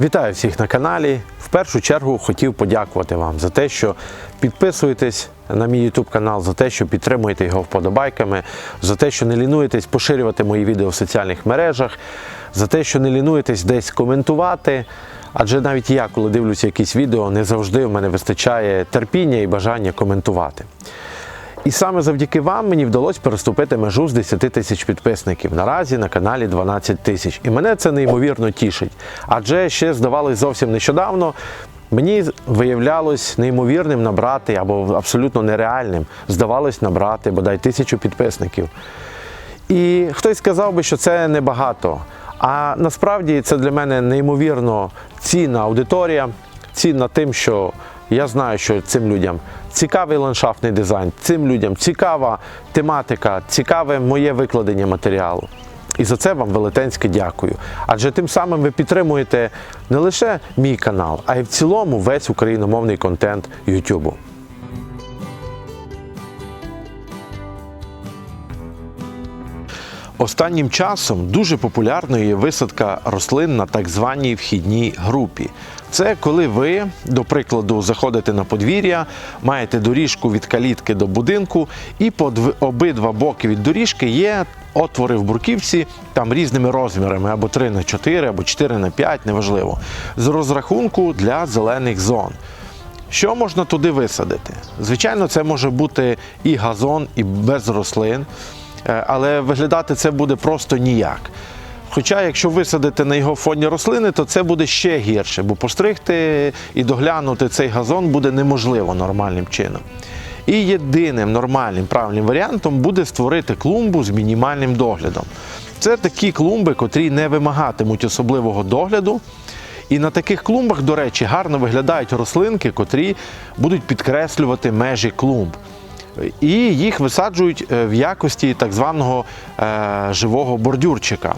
Вітаю всіх на каналі. В першу чергу хотів подякувати вам за те, що підписуєтесь на мій YouTube канал, за те, що підтримуєте його вподобайками, за те, що не лінуєтесь поширювати мої відео в соціальних мережах, за те, що не лінуєтесь десь коментувати. Адже навіть я, коли дивлюся якісь відео, не завжди в мене вистачає терпіння і бажання коментувати. І саме завдяки вам мені вдалося переступити межу з 10 тисяч підписників. Наразі на каналі 12 тисяч. І мене це неймовірно тішить. Адже ще здавалось зовсім нещодавно. Мені виявлялось неймовірним набрати або абсолютно нереальним здавалось набрати бодай тисячу підписників. І хтось сказав би, що це небагато. А насправді це для мене неймовірно цінна аудиторія, цінна тим, що я знаю, що цим людям цікавий ландшафтний дизайн, цим людям цікава тематика, цікаве моє викладення матеріалу. І за це вам велетенське дякую. Адже тим самим ви підтримуєте не лише мій канал, а й в цілому весь україномовний контент YouTube. Останнім часом дуже популярною є висадка рослин на так званій вхідній групі. Це коли ви, до прикладу, заходите на подвір'я, маєте доріжку від калітки до будинку, і по обидва боки від доріжки є отвори в бурківці там різними розмірами, або 3 на 4, або 4 на 5, неважливо, з розрахунку для зелених зон. Що можна туди висадити? Звичайно, це може бути і газон, і без рослин, е, але виглядати це буде просто ніяк. Хоча, якщо висадити на його фоні рослини, то це буде ще гірше, бо постригти і доглянути цей газон буде неможливо нормальним чином. І єдиним нормальним правильним варіантом буде створити клумбу з мінімальним доглядом. Це такі клумби, котрі не вимагатимуть особливого догляду. І на таких клумбах, до речі, гарно виглядають рослинки, котрі будуть підкреслювати межі клумб. І їх висаджують е, в якості так званого е, живого бордюрчика.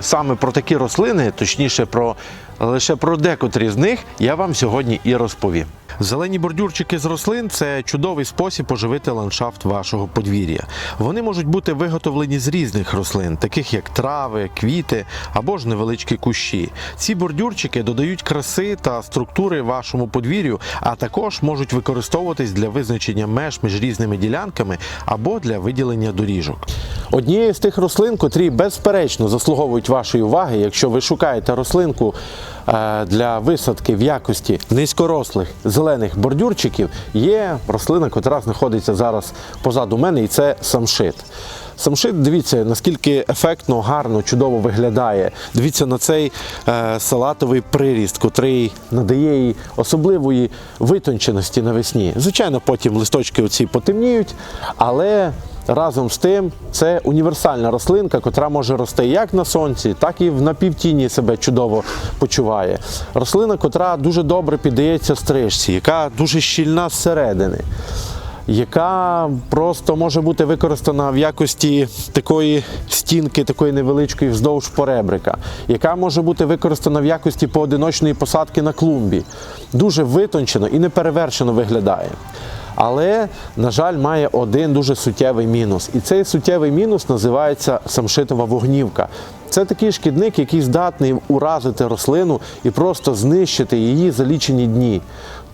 Саме про такі рослини, точніше, про лише про декотрі з них, я вам сьогодні і розповім. Зелені бордюрчики з рослин це чудовий спосіб оживити ландшафт вашого подвір'я. Вони можуть бути виготовлені з різних рослин, таких як трави, квіти або ж невеличкі кущі. Ці бордюрчики додають краси та структури вашому подвір'ю, а також можуть використовуватись для визначення меж між різними ділянками або для виділення доріжок. Однією з тих рослин, котрі безперечно заслуговують вашої уваги, якщо ви шукаєте рослинку для висадки в якості низькорослих зелених бордюрчиків, є рослина, котра знаходиться зараз позаду мене, і це самшит. Самшит, дивіться, наскільки ефектно, гарно, чудово виглядає. Дивіться на цей е, салатовий приріст, котрий надає їй особливої витонченості навесні. Звичайно, потім листочки оці потемніють, але разом з тим це універсальна рослинка, котра може рости як на сонці, так і в напівтіні себе чудово почуває. Рослина, котра дуже добре піддається стрижці, яка дуже щільна зсередини яка просто може бути використана в якості такої стінки, такої невеличкої вздовж поребрика, яка може бути використана в якості поодиночної посадки на клумбі. Дуже витончено і неперевершено виглядає. Але, на жаль, має один дуже суттєвий мінус. І цей суттєвий мінус називається самшитова вогнівка. Це такий шкідник, який здатний уразити рослину і просто знищити її за лічені дні.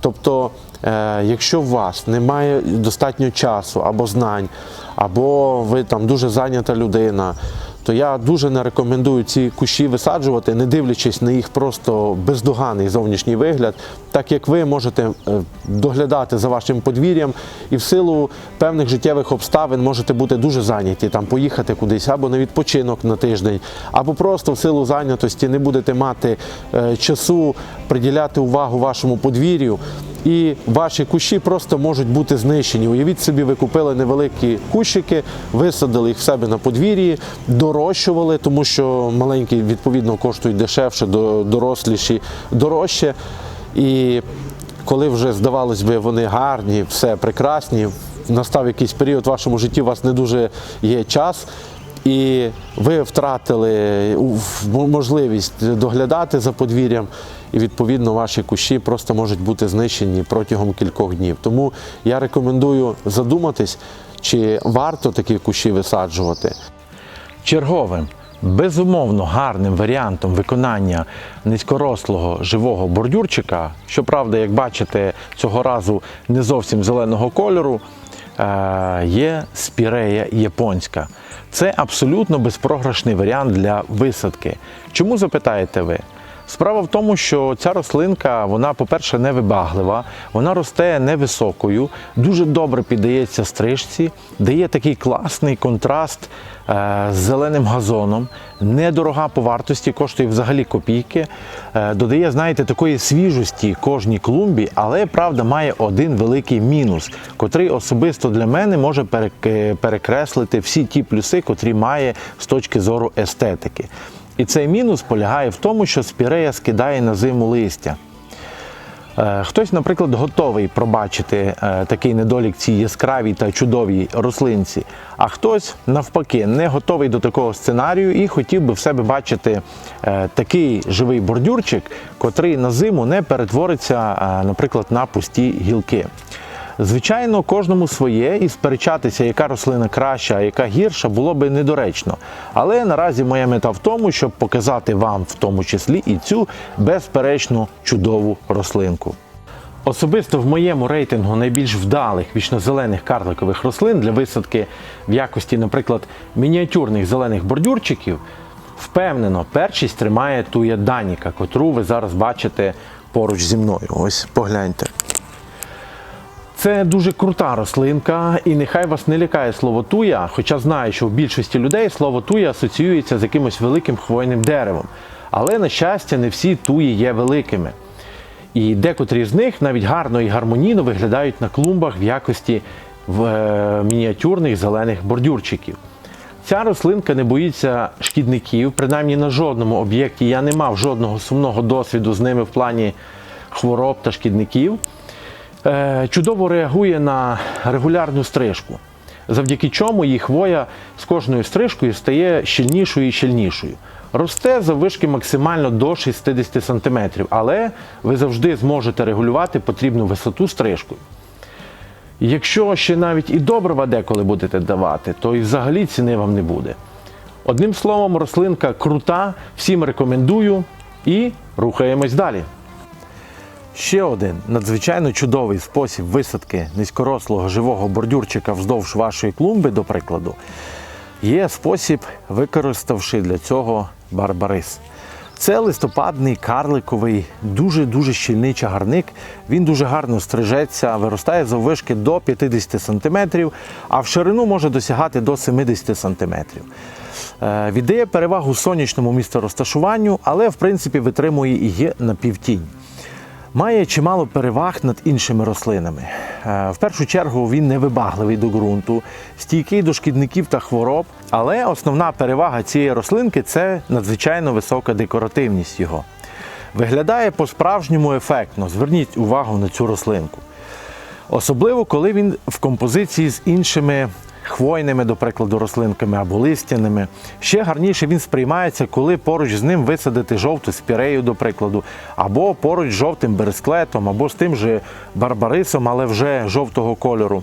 Тобто, е, якщо у вас немає достатньо часу або знань, або ви там дуже зайнята людина, то я дуже не рекомендую ці кущі висаджувати, не дивлячись на їх просто бездоганний зовнішній вигляд, так як ви можете е, доглядати за вашим подвір'ям і в силу певних життєвих обставин можете бути дуже зайняті, там поїхати кудись або на відпочинок на тиждень, або просто в силу зайнятості не будете мати е, часу приділяти увагу вашому подвір'ю. І ваші кущі просто можуть бути знищені. Уявіть собі, ви купили невеликі кущики, висадили їх в себе на подвір'ї, дорощували, тому що маленькі відповідно коштують дешевше, до- доросліші дорожче. І коли вже здавалось би, вони гарні, все прекрасні, настав якийсь період в вашому житті, у вас не дуже є час. І ви втратили можливість доглядати за подвір'ям, і відповідно ваші кущі просто можуть бути знищені протягом кількох днів. Тому я рекомендую задуматись, чи варто такі кущі висаджувати. Черговим Безумовно, гарним варіантом виконання низькорослого живого бордюрчика, щоправда, як бачите, цього разу не зовсім зеленого кольору, е, є спірея японська. Це абсолютно безпрограшний варіант для висадки. Чому запитаєте ви? Справа в тому, що ця рослинка, вона, по-перше, невибаглива, вона росте невисокою, дуже добре піддається стрижці, дає такий класний контраст е, з зеленим газоном, недорога по вартості, коштує взагалі копійки. Е, додає, знаєте, такої свіжості кожній клумбі, але правда має один великий мінус, котрий особисто для мене може перекреслити всі ті плюси, котрі має з точки зору естетики. І цей мінус полягає в тому, що спірея скидає на зиму листя. Е, Хтось, наприклад, готовий пробачити е, такий недолік цій яскравій та чудовій рослинці, а хтось навпаки не готовий до такого сценарію і хотів би в себе бачити е, такий живий бордюрчик, котрий на зиму не перетвориться, наприклад, на пусті гілки. Звичайно, кожному своє і сперечатися, яка рослина краща, а яка гірша, було би недоречно. Але наразі моя мета в тому, щоб показати вам в тому числі і цю безперечно чудову рослинку. Особисто в моєму рейтингу найбільш вдалих вічнозелених карликових рослин для висадки в якості, наприклад, мініатюрних зелених бордюрчиків, впевнено, першість тримає туя Даніка, котру ви зараз бачите поруч зі мною. Ось погляньте. Це дуже крута рослинка, і нехай вас не лякає слово туя, хоча знаю, що в більшості людей слово туя асоціюється з якимось великим хвойним деревом. Але, на щастя, не всі туї є великими. І декотрі з них навіть гарно і гармонійно виглядають на клумбах в якості в, е, мініатюрних зелених бордюрчиків. Ця рослинка не боїться шкідників, принаймні на жодному об'єкті я не мав жодного сумного досвіду з ними в плані хвороб та шкідників. Е, чудово реагує на регулярну стрижку, завдяки чому її хвоя з кожною стрижкою стає щільнішою і щільнішою. Росте заввишки максимально до 60 см, але ви завжди зможете регулювати потрібну висоту стрижкою. Якщо ще навіть і добрива деколи будете давати, то і взагалі ціни вам не буде. Одним словом, рослинка крута, всім рекомендую і рухаємось далі. Ще один надзвичайно чудовий спосіб висадки низькорослого живого бордюрчика вздовж вашої клумби, до прикладу, є спосіб, використавши для цього барбарис. Це листопадний карликовий, дуже-дуже щільний чагарник. Він дуже гарно стрижеться, виростає заввишки до 50 см, а в ширину може досягати до 70 см. Е, Віддає перевагу сонячному місцерозташуванню, але в принципі витримує і є напівтінь. Має чимало переваг над іншими рослинами. Е, В першу чергу він невибагливий до ґрунту, стійкий до шкідників та хвороб, але основна перевага цієї рослинки це надзвичайно висока декоративність його. Виглядає по-справжньому ефектно. Зверніть увагу на цю рослинку. Особливо, коли він в композиції з іншими хвойними, до прикладу, рослинками або листяними. Ще гарніше він сприймається, коли поруч з ним висадити жовту спірею, до прикладу, або поруч з жовтим бересклетом, або з тим же барбарисом, але вже жовтого кольору.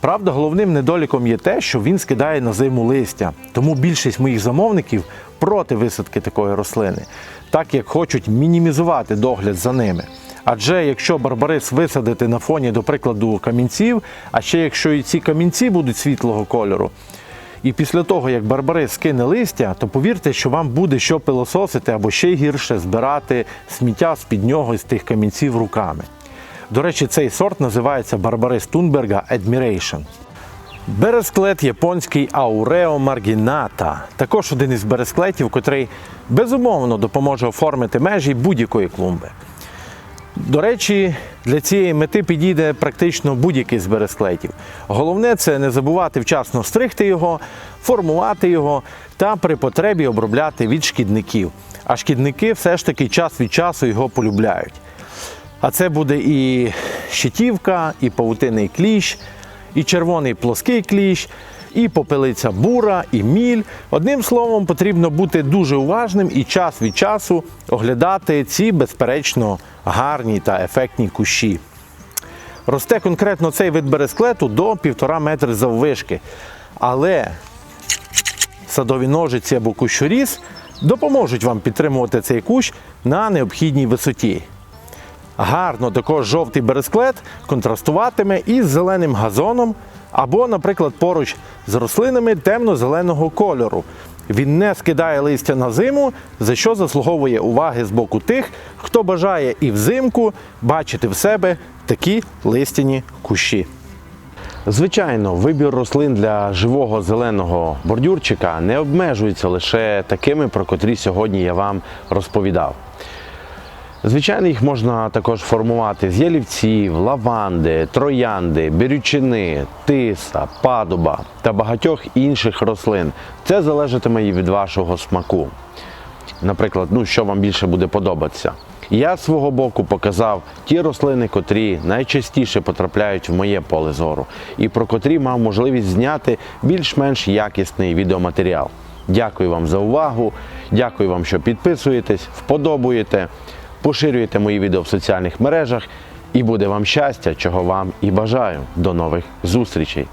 Правда, головним недоліком є те, що він скидає на зиму листя, тому більшість моїх замовників проти висадки такої рослини, так як хочуть мінімізувати догляд за ними. Адже якщо барбарис висадити на фоні, до прикладу, камінців, а ще якщо і ці камінці будуть світлого кольору, і після того, як барбарис скине листя, то повірте, що вам буде що пилососити або ще гірше збирати сміття з-під нього з тих камінців руками. До речі, цей сорт називається Барбарис Тунберга Admiration. Бересклет японський Аурео Маргіната. Також один із бересклетів, котрий безумовно допоможе оформити межі будь-якої клумби. До речі, для цієї мети підійде практично будь-який з бересклетів. Головне це не забувати вчасно стригти його, формувати його та при потребі обробляти від шкідників. А шкідники все ж таки час від часу його полюбляють. А це буде і щитівка, і павутинний кліщ, і червоний плоский кліщ, і попелиця бура, і міль. Одним словом, потрібно бути дуже уважним і час від часу оглядати ці, безперечно, гарні та ефектні кущі. Росте конкретно цей вид бересклету до 1,5 метри заввишки. Але садові ножиці або кущоріз допоможуть вам підтримувати цей кущ на необхідній висоті. Гарно також жовтий бересклет контрастуватиме із зеленим газоном або, наприклад, поруч з рослинами темно-зеленого кольору. Він не скидає листя на зиму, за що заслуговує уваги з боку тих, хто бажає і взимку бачити в себе такі листяні кущі. Звичайно, вибір рослин для живого зеленого бордюрчика не обмежується лише такими, про котрі сьогодні я вам розповідав. Звичайно, їх можна також формувати з ялівців, лаванди, троянди, бірючини, тиса, падуба та багатьох інших рослин. Це залежатиме і від вашого смаку. Наприклад, ну що вам більше буде подобатися. Я з свого боку показав ті рослини, котрі найчастіше потрапляють в моє поле зору, і про котрі мав можливість зняти більш-менш якісний відеоматеріал. Дякую вам за увагу. Дякую вам, що підписуєтесь, вподобуєте, поширюєте мої відео в соціальних мережах. І буде вам щастя, чого вам і бажаю. До нових зустрічей!